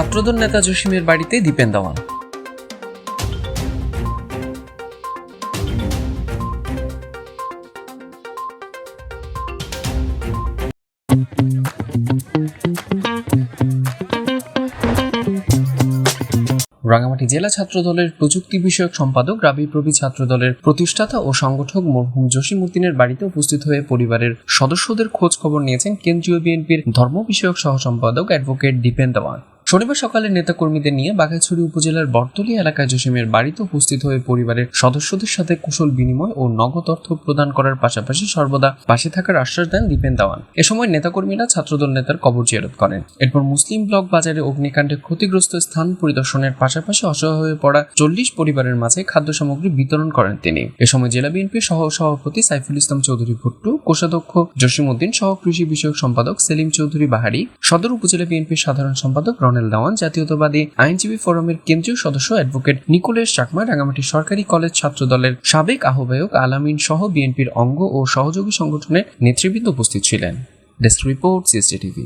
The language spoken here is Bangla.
ছাত্রদল নেতা জসিমের বাড়িতে দীপেন দেওয়ান রাঙামাটি জেলা ছাত্র দলের প্রযুক্তি বিষয়ক সম্পাদক রাবি প্রবি ছাত্র দলের প্রতিষ্ঠাতা ও সংগঠক মরহুম জসিম উদ্দিনের বাড়িতে উপস্থিত হয়ে পরিবারের সদস্যদের খোঁজ খবর নিয়েছেন কেন্দ্রীয় বিএনপির ধর্ম বিষয়ক সহ সম্পাদক অ্যাডভোকেট দীপেন দেওয়ান শনিবার সকালে নেতাকর্মীদের নিয়ে বাঘাছড়ি উপজেলার বর্তলী এলাকায় জসিমের বাড়িতে উপস্থিত হয়ে পরিবারের সদস্যদের সাথে কুশল বিনিময় ও নগদ অর্থ প্রদান করার পাশাপাশি সর্বদা পাশে থাকার আশ্বাস দেন দীপেন দেওয়ান। এ সময় নেতাকর্মীরা ছাত্রদল নেতার কবর জিয়ারত করেন। এরপর মুসলিম ব্লক বাজারে অগ্নিকাণ্ডে ক্ষতিগ্রস্ত স্থান পরিদর্শনের পাশাপাশি অসহায় হয়ে পড়া চল্লিশ পরিবারের মাঝে খাদ্য সামগ্রী বিতরণ করেন তিনি। এ সময় জেলা বিএনপির সহ সভাপতি সাইফুল ইসলাম চৌধুরী ভুট্টু, কোষাধ্যক্ষ জসিমউদ্দিন সহ কৃষি বিষয়ক সম্পাদক সেলিম চৌধুরী বাহারি, সদর উপজেলা বিএনপির সাধারণ সম্পাদক রনেল দেওয়ান, জাতীয়তাবাদী আইনজীবী ফোরামের কেন্দ্রীয় সদস্য অ্যাডভোকেট নিকোলেশ চাকমা, রাঙামাটি সরকারি কলেজ ছাত্র দলের সাবেক আহ্বায়ক আলামিন সহ বিএনপির অঙ্গ ও সহযোগী সংগঠনের নেতৃবৃন্দ উপস্থিত ছিলেন। Desk report CST TV.